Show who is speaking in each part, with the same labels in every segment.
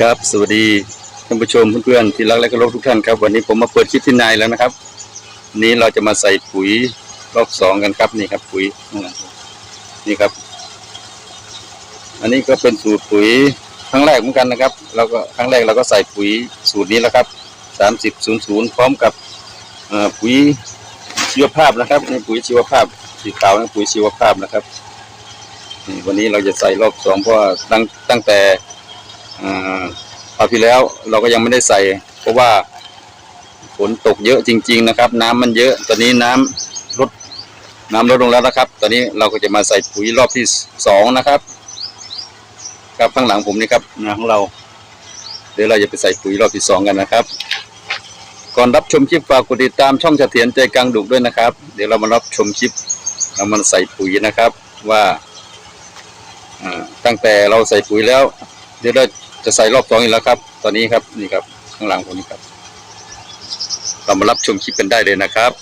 Speaker 1: ครับ สวัสดีท่านผู้ชมเพื่อนๆที่รักและเคารพทุกท่านครับ วันนี้ผมมาเปิดคลิปที่นายแล้วนะครับนี้เราจะมาใส่ปุ๋ยรอบสองกันครับนี่ครับ ปุ๋ยนี่ครับ อันนี้ก็เป็นสูตรปุ๋ยครั้งแรกเหมือนกันนะครับเราก็ครั้งแรกเราก็ใส่ปุ๋ยสูตรนี้แล้วครับสามสิบศูนย์ศูนย์พร้อมกับปุ๋ยชีวภาพนะครับนี่ปุ๋ยชีวภาพสีขาวนี่ปุ๋ยชีวภาพนะครับนี่วันนี้เราจะใส่รอบสองเพราะว่าตั้งตั้งแต่ คราวที่แล้วเราก็ยังไม่ได้ใส่ เพราะว่าฝนตกเยอะจริง ๆ นะครับ น้ำมันเยอะ ตอนนี้น้ำลดน้ำลดลงแล้วนะครับ ตอนนี้เราก็จะมาใส่ปุ๋ยรอบที่สองนะครับ ครับข้างหลังผมนี่ครับนาของเรา เดี๋ยวเราจะไปใส่ปุ๋ยรอบที่สองกันนะครับ ก่อนรับชมคลิปฝากกดติดตามช่องเสถียรใจกลางดุกด้วยนะครับ เดี๋ยวเรามารับชมคลิปเรามาใส่ปุ๋ยนะครับว่าอ่าตั้งแต่เราใส่ปุ๋ยแล้ว เดี๋ยวเรา จะใส่รอบสองอีกแล้วครับ ตอนนี้ครับนี่ครับข้างหลังผมนี่ครับ เรามารับชมคลิปกันได้เลยนะครับ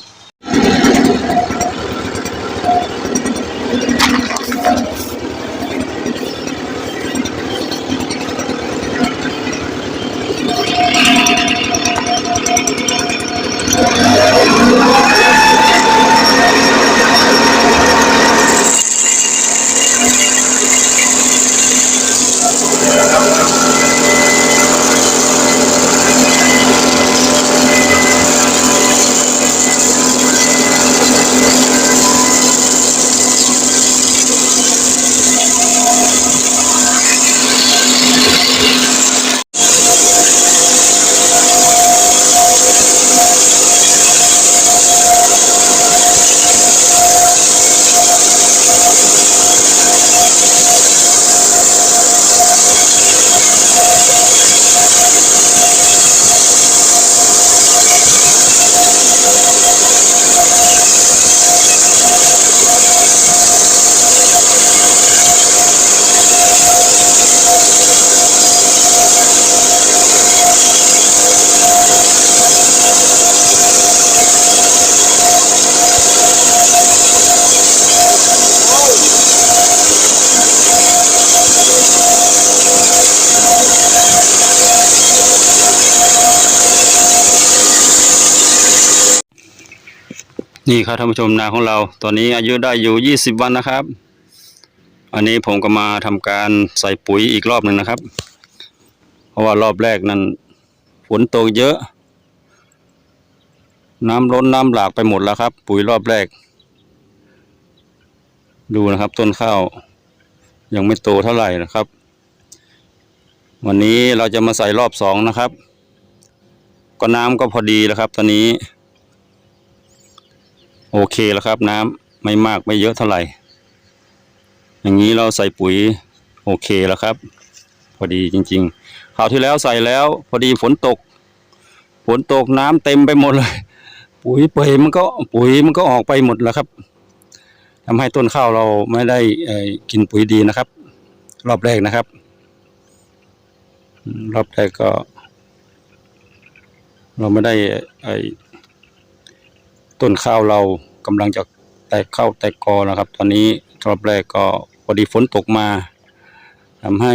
Speaker 1: นี่ครับท่านผู้ชมนาของเรา ตอนนี้อายุได้อยู่ยี่สิบวันนะครับ อันนี้ผมก็มาทำการใส่ปุ๋ยอีกรอบหนึ่งนะครับ เพราะว่ารอบแรกนั้นฝนตกเยอะ น้ำล้นน้ำหลากไปหมดแล้วครับ ปุ๋ยรอบแรก ดูนะครับต้นข้าว ยังไม่โตเท่าไหร่นะครับ วันนี้เราจะมาใส่รอบสองนะครับ ก็น้ำก็พอดีแล้วครับ ตอนนี้ โอเคแล้วครับ น้ำไม่มากไม่เยอะเท่าไหร่ อย่างนี้เราใส่ปุ๋ยโอเคแล้วครับ พอดีจริงๆคราวที่แล้วใส่แล้ว พอดีฝนตก ฝนตกน้ำเต็มไปหมดเลย ปุ๋ยเปยมันก็ปุ๋ยมันก็ออกไปหมดแล้วครับทำให้ต้นข้าวเราไม่ได้กินปุ๋ยดีนะครับ รอบแรกนะครับ รอบแรกก็ เราไม่ได้ไอ ต้นข้าวเรากำลังจะแตกเข้าแตกกอนะครับ ตอนนี้รอบแรกก็พอดีฝนตกมาทำให้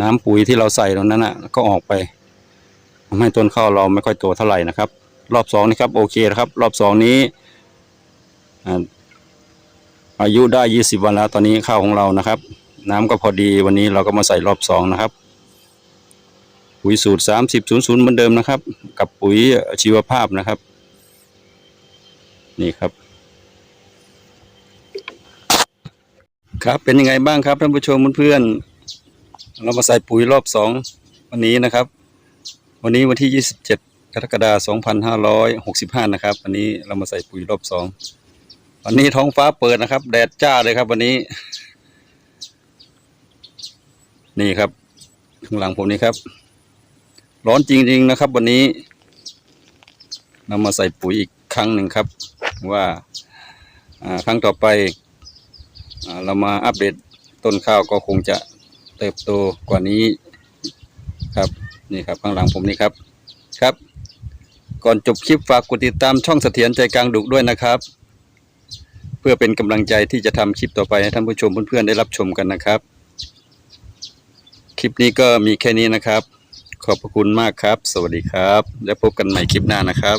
Speaker 1: น้ำปุ๋ยที่เราใส่ตรงนั้นนะก็ออกไปทำให้ต้นข้าวเราไม่ค่อยโตเท่าไหร่นะครับ รอบสองนี่ครับโอเคนะครับ รอบสองนี้อาอายุได้ยี่สิบวันแล้ว ตอนนี้ข้าวของเรานะครับ น้ำก็พอดีวันนี้เราก็มาใส่รอบสองนะครับปุ๋ยสูตรสามสิบศูนย์ศูนย์เหมือนเดิมนะครับ กับปุ๋ยชีวภาพนะครับ นี่ครับ ครับเป็นยังไงบ้างครับท่านผู้ชมเพื่อนๆเรามาใส่ปุ๋ยรอบสองวันนี้นะครับ วันนี้วันที่ยี่สิบเจ็ดกรกฎาคมสองพันห้าร้อยหกสิบห้านะครับ วันนี้เรามาใส่ปุ๋ยรอบสองวันนี้ท้องฟ้าเปิดนะครับ แดดจ้าเลยครับ วันนี้ นี่ครับ ข้างหลังผมนี่ครับ ร้อนจริงๆนะครับ วันนี้เรามาใส่ปุ๋ยอีกครั้งหนึ่งครับ ว่าครั้งต่อไปเรามาอัปเดตต้นข้าวก็คงจะเติบโตกว่านี้ครับนี่ครับข้างหลังผมนี่ครับครับ ก่อนจบคลิปฝากกดติดตามช่องเสถียรใจกลางดุด้วยนะครับ เพื่อเป็นกำลังใจที่จะทำคลิปต่อไปให้ท่านผู้ชมเพื่อนๆได้รับชมกันนะครับคคลิปนี้ก็มีแค่นี้นะครับ ขอบพระคุณมากครับ สวัสดีครับ แล้วพบกันใหม่คลิปหน้านะครับ